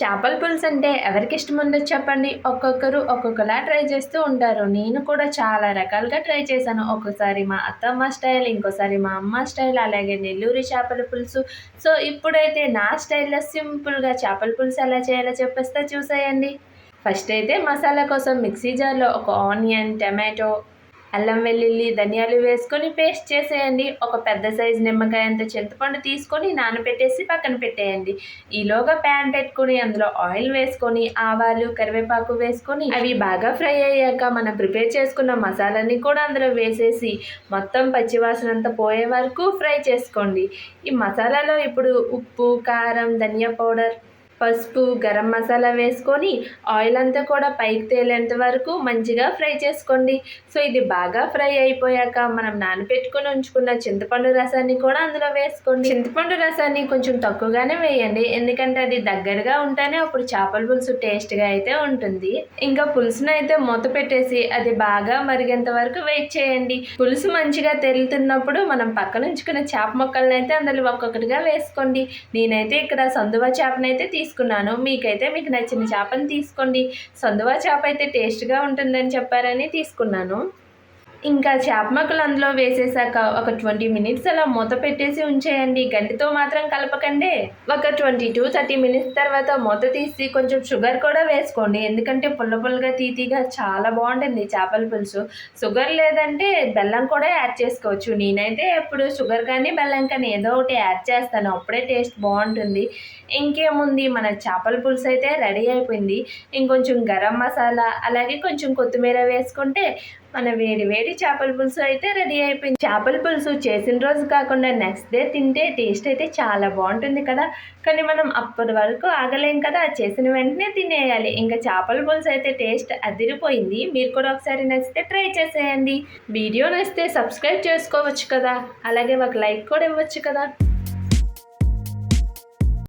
చేపల పులుసు అంటే ఎవరికి ఇష్టం ఉండదు చెప్పండి. ఒక్కొక్కరు ఒక్కొక్కలా ట్రై చేస్తూ ఉంటారు. నేను కూడా చాలా రకాలుగా ట్రై చేశాను. ఒక్కోసారి మా అత్తమ్మ స్టైల్ ఇంకోసారి మా అమ్మ స్టైల్ అలాగే నెల్లూరి చేపల పులుసు. సో ఇప్పుడైతే నా స్టైల్లో సింపుల్గా చేపల పులుసు ఎలా చేయాలో చెప్పేస్తే చూసేయండి. ఫస్ట్ అయితే మసాలా కోసం మిక్సీ జార్లో ఒక ఆనియన్ టమాటో అల్లం వెల్లుల్లి ధనియాలు వేసుకొని పేస్ట్ చేసేయండి. ఒక పెద్ద సైజు నిమ్మకాయ అంత చింతపండు తీసుకొని నానబెట్టేసి పక్కన పెట్టేయండి. ఈలోగా ప్యాన్ పెట్టుకొని అందులో ఆయిల్ వేసుకొని ఆవాలు కరివేపాకు వేసుకొని అవి బాగా ఫ్రై అయ్యాక మనం ప్రిపేర్ చేసుకున్న మసాలాని కూడా అందులో వేసేసి మొత్తం పచ్చివాసన అంతా పోయే వరకు ఫ్రై చేసుకోండి. ఈ మసాలాలో ఇప్పుడు ఉప్పు కారం ధనియా పౌడర్ పసుపు గరం మసాలా వేసుకొని ఆయిల్ అంతా కూడా పైకి తేలేంత వరకు మంచిగా ఫ్రై చేసుకోండి. సో ఇది బాగా ఫ్రై అయిపోయాక మనం నానబెట్టుకొని ఉంచుకున్న చింతపండు రసాన్ని కూడా అందులో వేసుకోండి. చింతపండు రసాన్ని కొంచెం తక్కువగానే వేయండి. ఎందుకంటే అది దగ్గరగా ఉంటేనే అప్పుడు చేపల పులుసు టేస్ట్గా అయితే ఉంటుంది. ఇంకా పులుసును అయితే మూత పెట్టేసి అది బాగా మరిగేంత వరకు వెయిట్ చేయండి. పులుసు మంచిగా తెలుతున్నప్పుడు మనం పక్కన ఉంచుకున్న చేప ముక్కలను అయితే అందులో ఒక్కొక్కటిగా వేసుకోండి. నేనైతే ఇక్కడ సందువ చేపనైతే తీసుకున్నాను. మీకైతే మీకు నచ్చిన చేపని తీసుకోండి. సందువా చేప అయితే టేస్ట్గా ఉంటుందని చెప్పారని తీసుకున్నాను. ఇంకా చేప ముక్కలు అందులో వేసేసాక ఒక ట్వంటీ మినిట్స్ అలా మూత పెట్టేసి ఉంచేయండి. గంటితో మాత్రం కలపకండి. ఒక ట్వంటీ టు థర్టీ మినిట్స్ తర్వాత మూత తీసి కొంచెం షుగర్ కూడా వేసుకోండి. ఎందుకంటే పుల్ల పుల్లగా తీతిగా చాలా బాగుంటుంది చేపల పులుసు. షుగర్ లేదంటే బెల్లం కూడా యాడ్ చేసుకోవచ్చు. నేనైతే ఎప్పుడు షుగర్ కానీ బెల్లం కానీ ఏదో ఒకటి యాడ్ చేస్తాను. అప్పుడే టేస్ట్ బాగుంటుంది. ఇంకేముంది? మన చేపల పులుసు అయితే రెడీ అయిపోయింది. ఇంకొంచెం గరం మసాలా అలాగే కొంచెం కొత్తిమీర వేసుకుంటే మన వేడి వేడి చేపల పులుసు అయితే రెడీ అయిపోయింది. చేపల పులుసు చేసిన రోజు కాకుండా నెక్స్ట్ డే తింటే టేస్ట్ అయితే చాలా బాగుంటుంది కదా. కానీ మనం అప్పటి వరకు ఆగలేం కదా చేసిన వెంటనే తినేయాలి. ఇంకా చేపల పులుసు అయితే టేస్ట్ అదిరిపోయింది. మీరు కూడా ఒకసారి నచ్చితే ట్రై చేసేయండి. వీడియో నచ్చితే సబ్స్క్రైబ్ చేసుకోవచ్చు కదా. అలాగే ఒక లైక్ కూడా ఇవ్వచ్చు కదా.